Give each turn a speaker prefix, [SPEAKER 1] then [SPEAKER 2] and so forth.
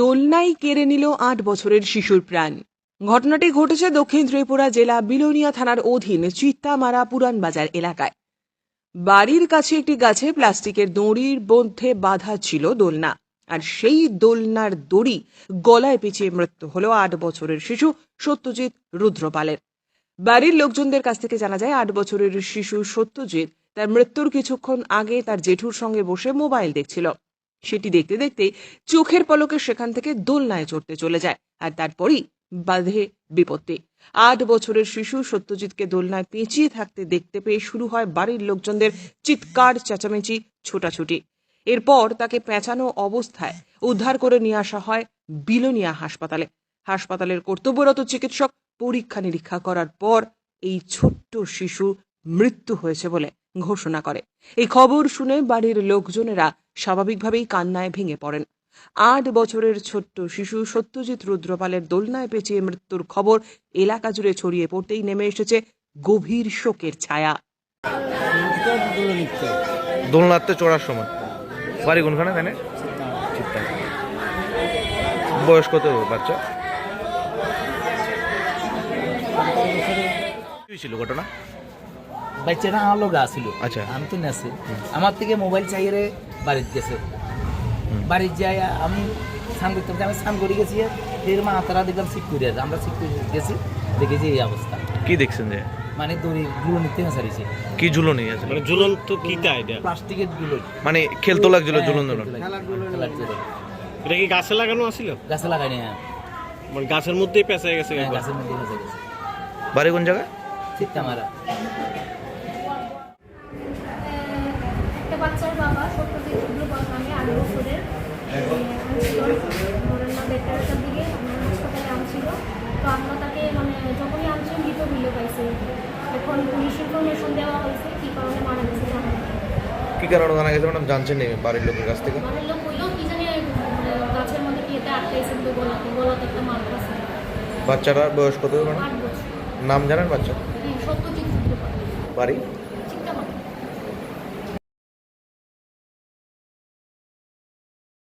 [SPEAKER 1] দোলনায় কেড়ে নিল আট বছরের শিশুর প্রাণ। ঘটনাটি ঘটেছে দক্ষিণ ত্রিপুরা জেলা বিলোনিয়া থানার অধীন চিত্তামারা পুরান বাজার এলাকায়। বাড়ির কাছে একটি গাছে প্লাস্টিকের দড়ির মধ্যে বাঁধা ছিল দোলনা। আর সেই দোলনার দড়ি গলায় পেঁচিয়ে মৃত্যু হলো আট বছরের শিশু সত্যজিৎ রুদ্রপালের। বাড়ির লোকজনদের কাছ থেকে জানা যায়, আট বছরের শিশু সত্যজিৎ তার মৃত্যুর কিছুক্ষণ আগে তার জেঠুর সঙ্গে বসে মোবাইল দেখছিল। সেটি দেখতে দেখতে চোখের পলকে সেখান থেকে দোলনায় চড়তে চলে যায় আর তারপরই বাঁধে বিপত্তি। আট বছরের শিশু সত্যজিৎকে দোলনায় পেঁচিয়ে থাকতে দেখতে পেয়ে শুরু হয় বাড়ির লোকজনদের চিৎকার, চেঁচামেচি, ছোটাছুটি। এরপর তাকে পেঁচানো অবস্থায় উদ্ধার করে নিয়ে আসা হয় বিলোনিয়া হাসপাতালে। হাসপাতালের কর্তব্যরত চিকিৎসক পরীক্ষা নিরীক্ষা করার পর এই ছোট্ট শিশু মৃত্যু হয়েছে বলে ঘোষণা করে। এই খবর শুনে বাড়ির লোকজনেরা স্বাভাবিকভাবেই কান্নায় ভেঙে পড়েন। আট বছরের ছোট্ট শিশু সত্যজিৎ রুদ্রপালের দোলনায় পেঁচিয়ে মৃত্যুর খবর এলাকা জুড়ে ছড়িয়ে পড়তেই নেমে এসেছে গভীর শোকের ছায়া।
[SPEAKER 2] দোলনাতে চড়ার সময়। বাড়ি কোনখানে জানে চিত্তা বয়স কত বাচ্চা? ছিল ঘটনা?
[SPEAKER 3] বাচ্চাটা আমার লোক আসছিল
[SPEAKER 2] আচ্ছা।
[SPEAKER 3] আমি তো নেছি। আমার থেকে মোবাইল চাইয়ে রে বাড়িতে গেছে। বাড়িতে যাই আমি স্নান করতে আমি স্নান করে গেছি। এর মা তারা দেখলাম সিট করে আছে। আমরা সিট করে গেছি। দেখেছি এই অবস্থা।
[SPEAKER 2] কি দেখছেন যে?
[SPEAKER 3] মানে দড়ি গুলো নিতে না সারিছে
[SPEAKER 2] কি ঝুলনি আছে
[SPEAKER 4] মানে ঝুলন্ত কিটা এটা?
[SPEAKER 3] প্লাস্টিকেরগুলো
[SPEAKER 2] মানে খেলতো লাগছিল ঝুলন ঝুলন
[SPEAKER 4] এটা কি গাছে লাগানো আছিল
[SPEAKER 3] গাছে লাগাইনি হ্যাঁ।
[SPEAKER 4] মানে গাছের মধ্যেই পেঁচে গেছে
[SPEAKER 3] হ্যাঁ, গাছের মধ্যে ফেঁসে গেছে।
[SPEAKER 2] বাড়ি কোন জায়গায়?
[SPEAKER 3] চিত্তা মারা
[SPEAKER 5] একটা বাচ্চার বাবা সত্যজিৎ রুদ্রপাল নামে আট বছরের আনছিল ধরেন না দেড়টার দিকে আমার হাসপাতালে আনছিল তো আমরা তাকে মানে যখনই আনছি মৃত বিলে পাইছে। এখন পুলিশ ইনফরমেশন দেওয়া হয়েছে কী কারণে মারা গেছে জানা
[SPEAKER 2] কি কারণে জানা গেছে? ম্যাডাম জানছেন নি বাড়ির লোকের কাছ থেকে?
[SPEAKER 5] বাড়ির লোক বলল কি জানি মানে গাছের মধ্যে কি এটা আটকাইছে তো গলাতে গলাতে একটা মার্ক আছে
[SPEAKER 2] বাচ্চাটার বয়স কত ম্যাডাম? নাম জানেন বাচ্চা?
[SPEAKER 5] হ্যাঁ সত্যজিৎ
[SPEAKER 2] বাড়ি?